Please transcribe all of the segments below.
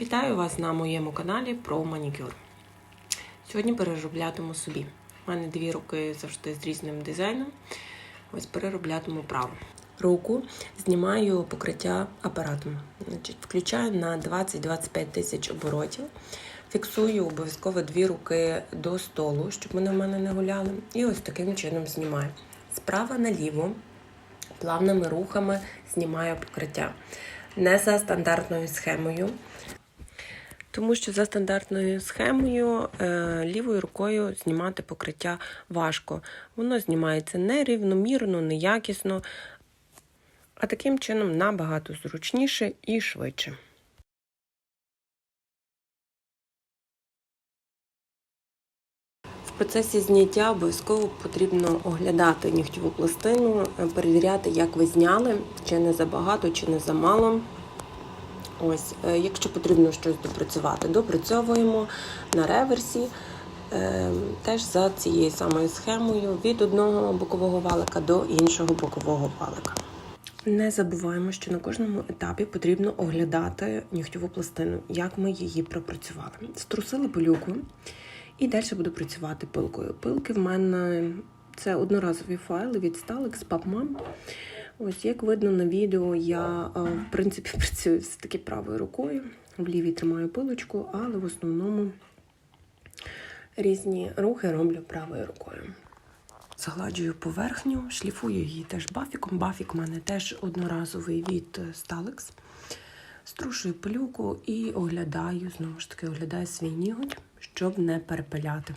Вітаю вас на моєму каналі про манікюр. Сьогодні перероблятиму собі. У мене дві руки завжди з різним дизайном. Ось перероблятиму праву. Руку знімаю покриття апаратом. Значить, Включаю на 20-25 тисяч оборотів. Фіксую обов'язково дві руки до столу, щоб вони в мене не гуляли. І ось таким чином знімаю. Справа наліво, плавними рухами знімаю покриття. Не за стандартною схемою. Тому що за стандартною схемою е, лівою рукою знімати покриття важко. Воно знімається нерівномірно, неякісно, а таким чином набагато зручніше і швидше. В процесі зняття обов'язково потрібно оглядати нігтєву пластину, е, перевіряти, як ви зняли, чи не забагато, чи не замало. Ось, е, якщо потрібно щось допрацювати, допрацьовуємо на реверсі. е, Теж за цією самою схемою від одного бокового валика до іншого бокового валика. Не забуваємо, що на кожному етапі потрібно оглядати нігтєву пластину, як ми її пропрацювали. Струсили пилюку і далі буду працювати пилкою. Пилки в мене це одноразові файли від Stalex PubMam. Ось як видно на відео, я е, в принципі працюю все-таки правою рукою. В лівій тримаю пилочку, але в основному різні рухи роблю правою рукою. Загладжую поверхню, шліфую її теж бафіком. Бафік в мене теж одноразовий від Stalex. Струшую пилюку і оглядаю, знову ж таки, оглядаю свій ніготь, щоб не перепиляти.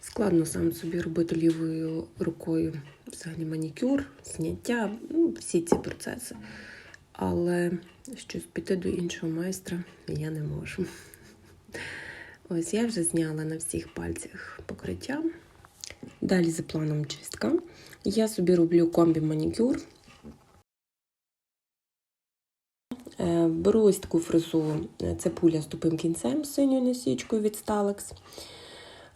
Складно сам собі робити лівою рукою взагалі манікюр, зняття, ну, всі ці процеси. Але щось піти до іншого майстра я не можу. Ось я вже зняла на всіх пальцях покриття. Далі за планом чистка. Я собі роблю комбі манікюр. Е, Беру ось таку фрезу, це пуля з тупим кінцем синьою насічкою від Stalex.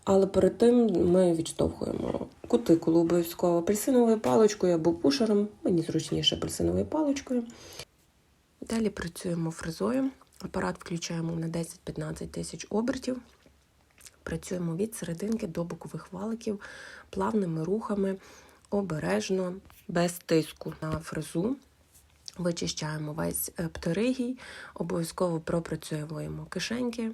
Але перед тим ми відштовхуємо кутикулу обов'язково апельсиновою паличкою або пушером. Мені зручніше апельсиновою паличкою. Далі працюємо фрезою. Апарат включаємо на 10-15 тисяч обертів. Працюємо від серединки до бокових валиків плавними рухами, обережно, без тиску на фрезу. Вичищаємо весь е, птеригій, обов'язково пропрацьовуємо кишеньки.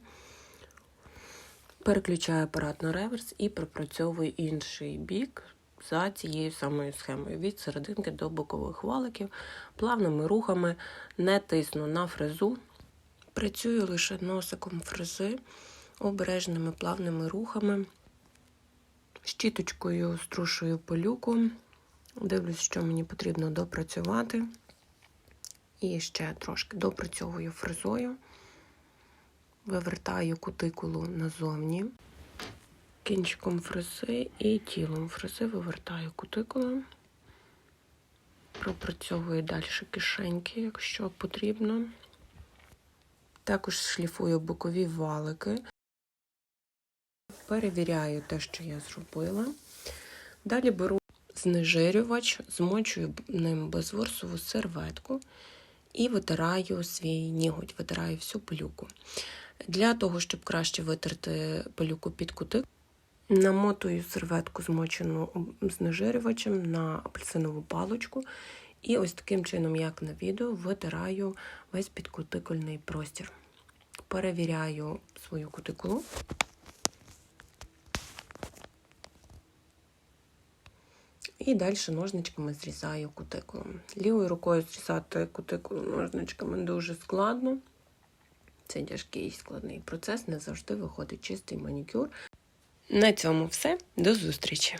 Переключаю апарат на реверс і пропрацьовую інший бік за цією самою схемою. Від серединки до бокових валиків, плавними рухами, не тисну на фрезу. Працюю лише носиком фрези, обережними плавними рухами. Щіточкою струшую пилюку. Дивлюсь, що мені потрібно допрацювати. І ще трошки допрацьовую фрезою. Вивертаю кутикулу назовні. Кінчиком фрези і тілом фрези вивертаю кутикулу. Пропрацьовую далі кишеньки, якщо потрібно. Також шліфую бокові валики. Перевіряю те, що я зробила. Далі беру знежирювач, змочую ним безворсову серветку і витираю свій ніготь, витираю всю пилюку. Для того, щоб краще витерти пилюку під кутик, намотую серветку змочену знежирювачем на апельсинову паличку. І ось таким чином, як на відео, витираю весь підкутикульний простір. Перевіряю свою кутикулу. І далі ножничками зрізаю кутикулу. Лівою рукою зрізати кутикулу ножничками дуже складно. Це тяжкий і складний процес, не завжди виходить чистий манікюр. На цьому все. До зустрічі!